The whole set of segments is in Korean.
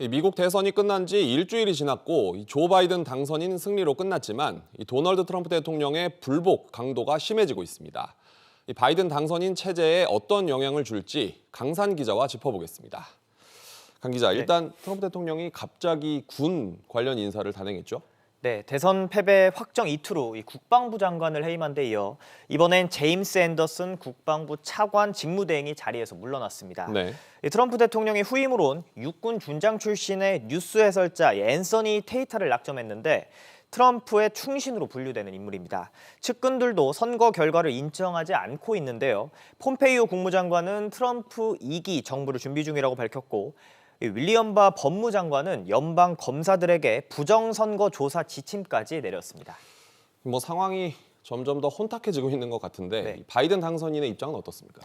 이 미국 대선이 끝난 지 일주일이 지났고 이조 바이든 당선인 승리로 끝났지만 이 도널드 트럼프 대통령의 불복 강도가 심해지고 있습니다. 이 바이든 당선인 체제에 어떤 영향을 줄지 강산 기자와 짚어보겠습니다. 강 기자, 일단 트럼프 대통령이 갑자기 군 관련 인사를 단행했죠. 네, 대선 패배 확정 이틀 후이 국방부 장관을 해임한 데 이어 이번엔 제임스 앤더슨 국방부 차관 직무대행이 자리에서 물러났습니다. 네. 이 트럼프 대통령의 후임으로 온 육군 준장 출신의 뉴스 해설자 이 앤서니 테이터를 낙점했는데 트럼프의 충신으로 분류되는 인물입니다. 측근들도 선거 결과를 인정하지 않고 있는데요. 폼페이오 국무장관은 트럼프 2기 정부를 준비 중이라고 밝혔고 이 윌리엄 바 법무장관은 연방 검사들에게 부정선거 조사 지침까지 내렸습니다. 뭐 상황이 점점 더 혼탁해지고 있는 것 같은데 네. 이 바이든 당선인의 입장은 어떻습니까?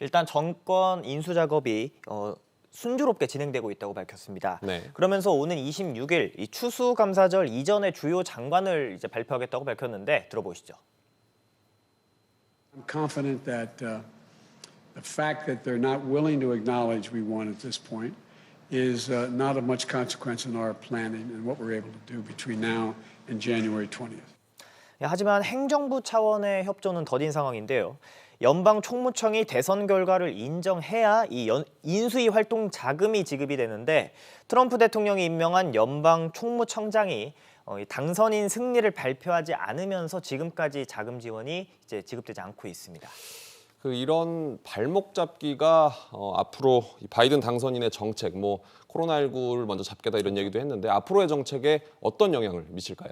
일단 정권 인수 작업이 어, 순조롭게 진행되고 있다고 밝혔습니다. 네. 그러면서 오는 26일 이 추수 감사절 이전에 주요 장관을 이제 발표하겠다고 밝혔는데 들어보시죠. I'm confident that uh, the fact that they're not willing to acknowledge we won at this point is uh, not of much consequence in our planning and what we're able to do between now and January 20th. 예, 하지만 행정부 차원의 협조는 더딘 상황인데요. 연방 총무청이 대선 결과를 인정해야 이 연- 인수위 활동 자금이 지급이 되는데 트럼프 대통령이 임명한 연방 총무청장이 어, 이 당선인 승리를 발표하지 않으면서 지금까지 자금 지원이 이제 지급되지 않고 있습니다. 그 이런 발목 잡기가 어, 앞으로 이 바이든 당선인의 정책, 뭐 코로나19를 먼저 잡겠다 이런 얘기도 했는데 앞으로의 정책에 어떤 영향을 미칠까요?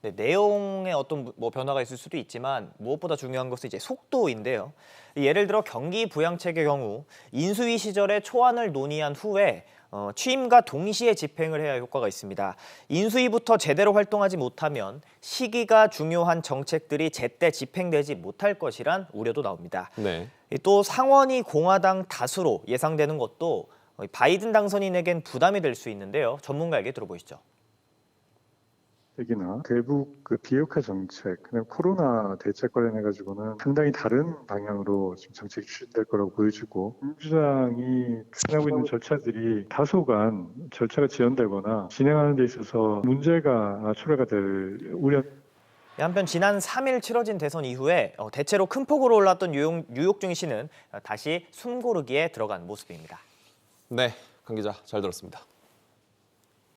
네, 내용에 어떤 뭐 변화가 있을 수도 있지만 무엇보다 중요한 것은 이제 속도인데요. 예를 들어 경기 부양책의 경우 인수위 시절에 초안을 논의한 후에 어, 취임과 동시에 집행을 해야 효과가 있습니다. 인수위부터 제대로 활동하지 못하면 시기가 중요한 정책들이 제때 집행되지 못할 것이란 우려도 나옵니다. 네. 이또 상원이 공화당 다수로 예상되는 것도 어, 바이든 당선인에겐 부담이 될 수 있는데요. 전문가에게 들어보시죠. 특히나 대북 그 비핵화 정책, 그다음 코로나 대책 관련해 가지고는 상당히 다른 방향으로 지금 정책이 추진될 거라고 보여지고 민주당이 추진하고 있는 절차들이 다소간 절차가 지연되거나 진행하는 데 있어서 문제가 초래가 될 우려. 한편 지난 3일 치러진 대선 이후에 어, 대체로 큰 폭으로 올랐던 뉴욕, 뉴욕 증시는 어, 다시 숨고르기에 들어간 모습입니다. 네, 강 기자 잘 들었습니다.